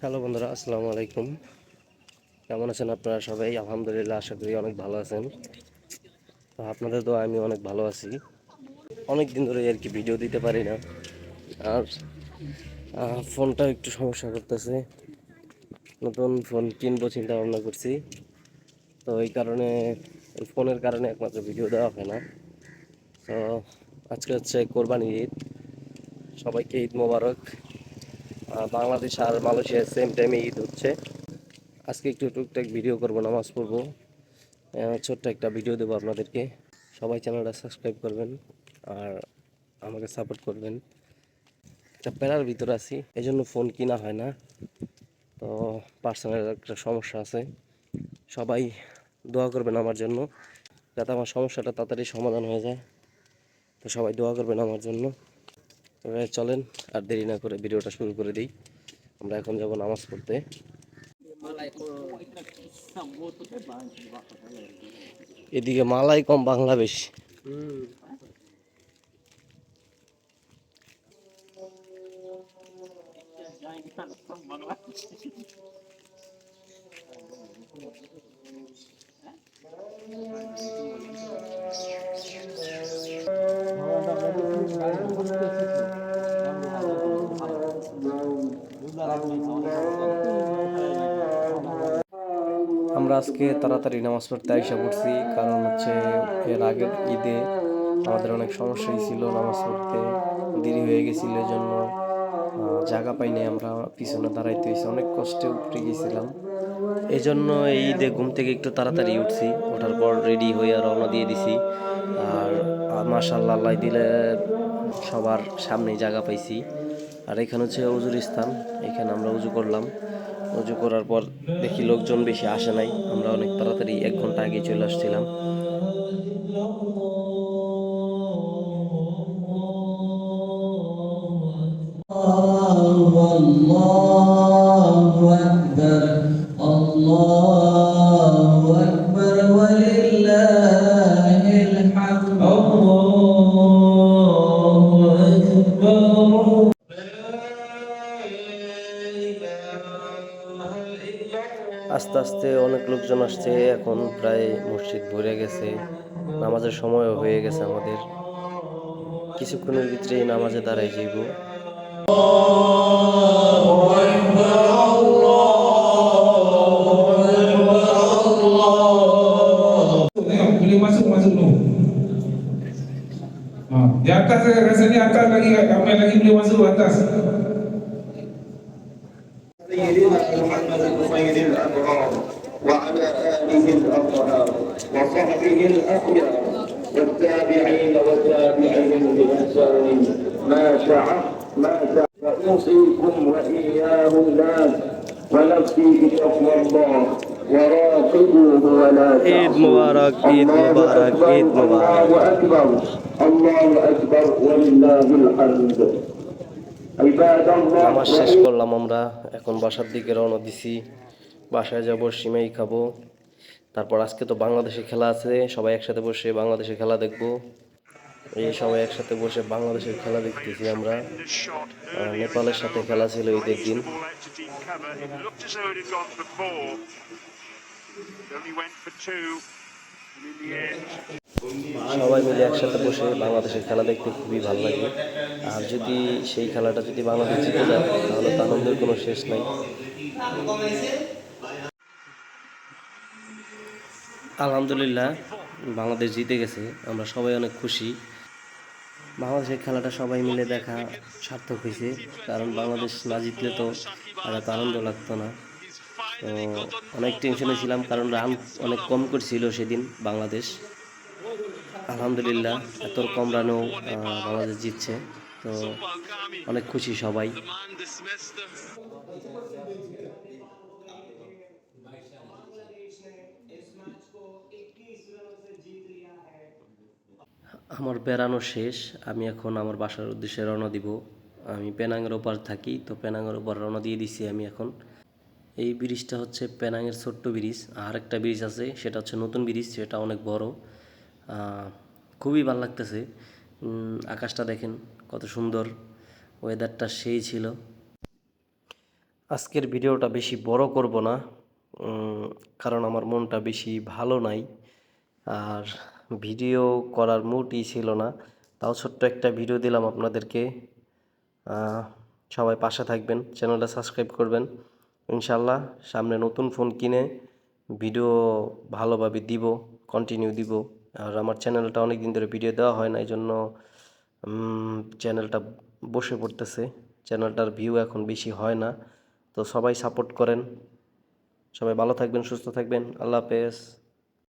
Hello বন্ধুরা আসসালামু আলাইকুম। কেমন আছেন আপনারা সবাই? আলহামদুলিল্লাহ আশা করি অনেক ভালো আছেন। তো আপনাদের তো আমি অনেক ভালো আছি। অনেক দিন ধরে আর কি ভিডিও দিতে পারি না। আর আহ, ফোনটা একটু সমস্যা করতেছে। নতুন ফোন কিনবো চিন্তা ভাবনা করছি। তো এই কারণে ফোনের কারণে একমাত্র ভিডিও দেওয়া হয় না। তো আজকে হচ্ছে কোরবানি ঈদ। সবাইকে ঈদ মোবারক। বাংলাদেশ আর মালয়েশিয়ার সেম টাইমে ঈদ হচ্ছে। আজকে একটু টুকটাক ভিডিও করব, নামাজ পড়ব। ছোট্ট একটা ভিডিও দেবো আপনাদেরকে। সবাই চ্যানেলটা সাবস্ক্রাইব করবেন আর আমাকে সাপোর্ট করবেন। একটা প্যারার ভিতরে আছি এই জন্য ফোন কিনা হয় না। তো পার্সোনাল একটা সমস্যা আছে। সবাই দোয়া করবেন আমার জন্য, যাতে আমার সমস্যাটা তাড়াতাড়ি সমাধান হয়ে যায়। তো সবাই দোয়া করবেন আমার জন্য। তবে চলেন, আর দেরি না করে ভিডিওটা শুরু করে দিই। আমরা এখন যাব নামাজ পড়তে। এদিকে মালাই কম বাংলা বেশি। আমরা আজকে তাড়াতাড়ি নামাজ পড়তে আইসা পড়ছি, কারণ হচ্ছে এর আগের ঈদে আমাদের অনেক সমস্যাই ছিল নামাজ পড়তে, দেরি হয়ে গেছিল এই জন্য জায়গা পাইনি আমরা, পিছনে দাঁড়াইতে হয়েছে অনেক কষ্টে উঠে গেছিলাম। এই জন্য এই ঈদে ঘুম থেকে একটু তাড়াতাড়ি উঠছি, ওঠার পর রেডি হয়ে রওনা দিয়ে দিছি। আর মাশাল্লাহ আল্লাহ দিলে সবার সামনেই জায়গা পাইছি। আর এখানে হচ্ছে অজুর স্থান। এখানে আমরা উজু করলাম। উজু করার পর দেখি লোকজন বেশি আসে নাই। আমরা অনেক তাড়াতাড়ি এক ঘণ্টা আগে চলে আসছিলাম। আস্তে আস্তে অনেক লোকজন আসছে এখন প্রায় মসজিদ ভরে গেছে নামাজের সময় হয়ে গেছে আমাদের কিছুক্ষণের ভিতরে নামাজে দাঁড়াই যাইব Ya, kata-kata ini lagi, kami lagi beli masuk atas. الخير الأبرار وعلى آله الأطهار وصحبه الأخيار والتابعين والتابعين بإحسان ما شاء ما شاء فأوصيكم وإياهم الناس ونفسي بتقوى الله وراقبوه ولا عيد مبارك عيد مبارك عيد مبارك. الله أكبر الله أكبر ولله الحمد. আমার শেষ করলাম আমরা। এখন বাসার দিকে রওনা দিছি। বাসায় যাব সিমাই খাব। তারপর আজকে তো বাংলাদেশে খেলা আছে। সবাই একসাথে বসে বাংলাদেশে খেলা দেখব। এই সবাই একসাথে বসে বাংলাদেশের খেলা দেখতেছি আমরা। নেপালের সাথে খেলা ছিল ঈদের দিন। For two. মিলে একসাথে বসে বাংলাদেশের খেলা দেখতে খুবই ভালো লাগে। আর যদি সেই খেলাটা যদি বাংলাদেশ জিতে যায়, তাহলে তো আনন্দের কোনো শেষ নাই। আলহামদুলিল্লাহ, বাংলাদেশ জিতে গেছে। আমরা সবাই অনেক খুশি। বাংলাদেশের খেলাটা সবাই মিলে দেখা সার্থক হয়েছে। কারণ বাংলাদেশ না জিতলে তো আর এত আনন্দ লাগতো না। তো অনেক টেনশনে ছিলাম, কারণ রান অনেক কম করছিল সেদিন বাংলাদেশ। আলহামদুলিল্লাহ, এত কম রানেও বাংলাদেশ জিতছে। তো অনেক খুশি সবাই। আমার বেড়ানো শেষ, আমি এখন আমার বাসার উদ্দেশ্যে রওনা দিব। আমি পেনাঙের ওপার থাকি, তো পেনাঙের ওপার রওনা দিয়ে দিছি আমি এখন। এই ব্রিজটা হচ্ছে পেনাঙের ছোট্ট ব্রিজ, আর একটা ব্রিজ আছে, সেটা হচ্ছে নতুন ব্রিজ, সেটা অনেক বড়। খুবই ভালো লাগতেছে। আকাশটা দেখেন কত সুন্দর ওয়েদারটা সেই ছিল। আজকের ভিডিওটা বেশি বড় করব না কারণ আমার মনটা বেশি ভালো নাই। আর ভিডিও করার মুডই ছিল না, তাও ছোট্ট একটা ভিডিও দিলাম আপনাদেরকে। সবাই পাশে থাকবেন, চ্যানেলটা সাবস্ক্রাইব করবেন। ইনশাল্লাহ সামনে নতুন ফোন কিনে ভিডিও ভালোভাবে দিব কন্টিনিউ দিব। আর আমার চ্যানেলটা অনেক দিন ধরে ভিডিও দেওয়া হয় না এই জন্য চ্যানেলটা বসে পড়তেছে। চ্যানেলটার ভিউ এখন বেশি হয় না। তো সবাই সাপোর্ট করেন। সবাই ভালো থাকবেন, সুস্থ থাকবেন। আল্লাহ হাফেজ।